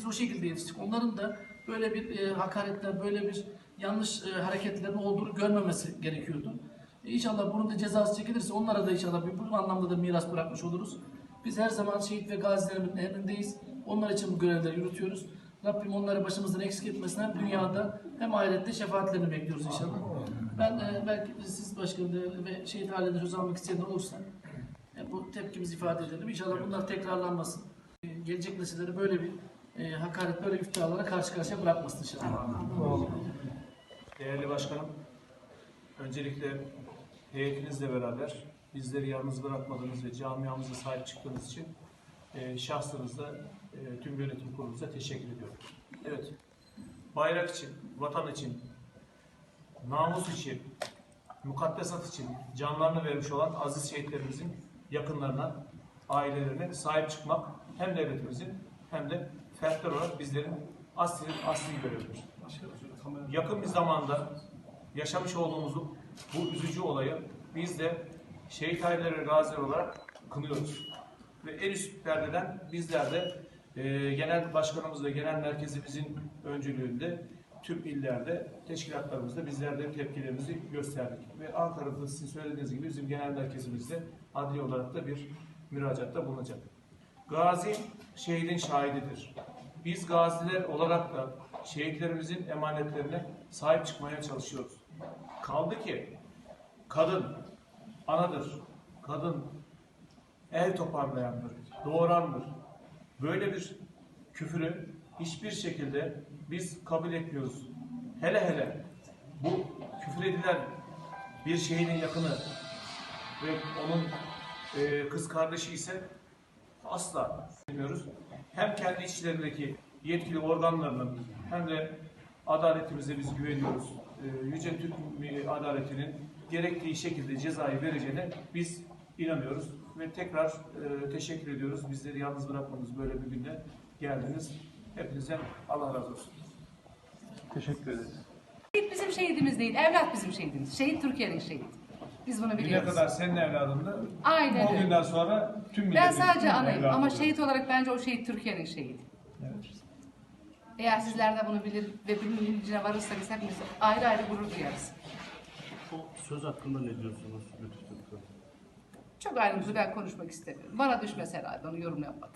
biz o şekilde yetiştik. Onların da böyle bir e, hakaretler, böyle bir yanlış e, hareketlerin olduğunu görmemesi gerekiyordu. E, İnşallah bunun da cezası çekilirse onlara da inşallah bir, bu anlamda da miras bırakmış oluruz. Biz her zaman şehit ve gazilerimizin emrindeyiz. Onlar için bu görevleri yürütüyoruz. Rabbim onları başımızdan eksik etmesin. Hem dünyada hem ahirette şefaatlerini bekliyoruz inşallah. Ben e, belki siz başkanım ve şehit halinde söz almak isteyen olursa e, bu tepkimizi ifade edelim. İnşallah bunlar tekrarlanmasın. E, gelecek nesillere böyle bir e, hakaret, böyle iftiralara karşı karşıya bırakmasın inşallah. Değerli başkanım, öncelikle heyetinizle beraber bizleri yalnız bırakmadığınız ve camiamıza sahip çıktığınız için e, şahsınızda e, tüm yönetim kurulunuza teşekkür ediyorum. Evet, bayrak için, vatan için, namus için, mukaddesat için canlarını vermiş olan aziz şehitlerimizin yakınlarına, ailelerine sahip çıkmak hem devletimizin hem de fertler olarak bizlerin asli, asli görevidir. Yakın bir zamanda yaşamış olduğumuz bu üzücü olayı biz de şehit aileleri ve gaziler olarak kınıyoruz. Ve en üst perdeden bizler de e, genel başkanımız ve genel merkezimizin öncülüğünde tüm illerde, teşkilatlarımızda bizler de tepkilerimizi gösterdik. Ve Ankara'da sizin söylediğiniz gibi bizim genel merkezimizde adli olarak da bir müracaatta bulunacak. Gazi şehidin şahididir. Biz gaziler olarak da şehitlerimizin emanetlerine sahip çıkmaya çalışıyoruz. Kaldı ki kadın anadır. Kadın el toparlayandır, doğurandır. Böyle bir küfürü hiçbir şekilde biz kabul etmiyoruz. Hele hele bu küfür edilen bir şehidin yakını ve onun e, kız kardeşi ise asla bilmiyoruz. Hem kendi içlerindeki yetkili organlarının hem de adaletimize biz güveniyoruz. Ee, Yüce Türk adaletinin gerektiği şekilde cezayı vereceğine biz inanıyoruz. Ve tekrar e, teşekkür ediyoruz. Bizleri yalnız bırakmadınız böyle bir günde geldiniz. Hepinize Allah razı olsun. Teşekkür ederiz. Şehit bizim şehidimiz değil, evlat bizim şehidimiz. Şehit Türkiye'nin şehidi. Biz bunu biliyoruz. kadar senin evladındı. Aynen O öyle. günden sonra tüm Ben milletin sadece anayım evladı ama şehit olarak bence o şehit Türkiye'nin şehidi. Eğer sizler de bunu bilir ve bilincine varırsanız hepimiz ayrı ayrı gurur duyarız. O söz hakkında ne diyorsunuz Lütfü Türk'ün? Çok ayrıntılı ben konuşmak istemiyorum. Bana düşmez herhalde onu yorum yapmak.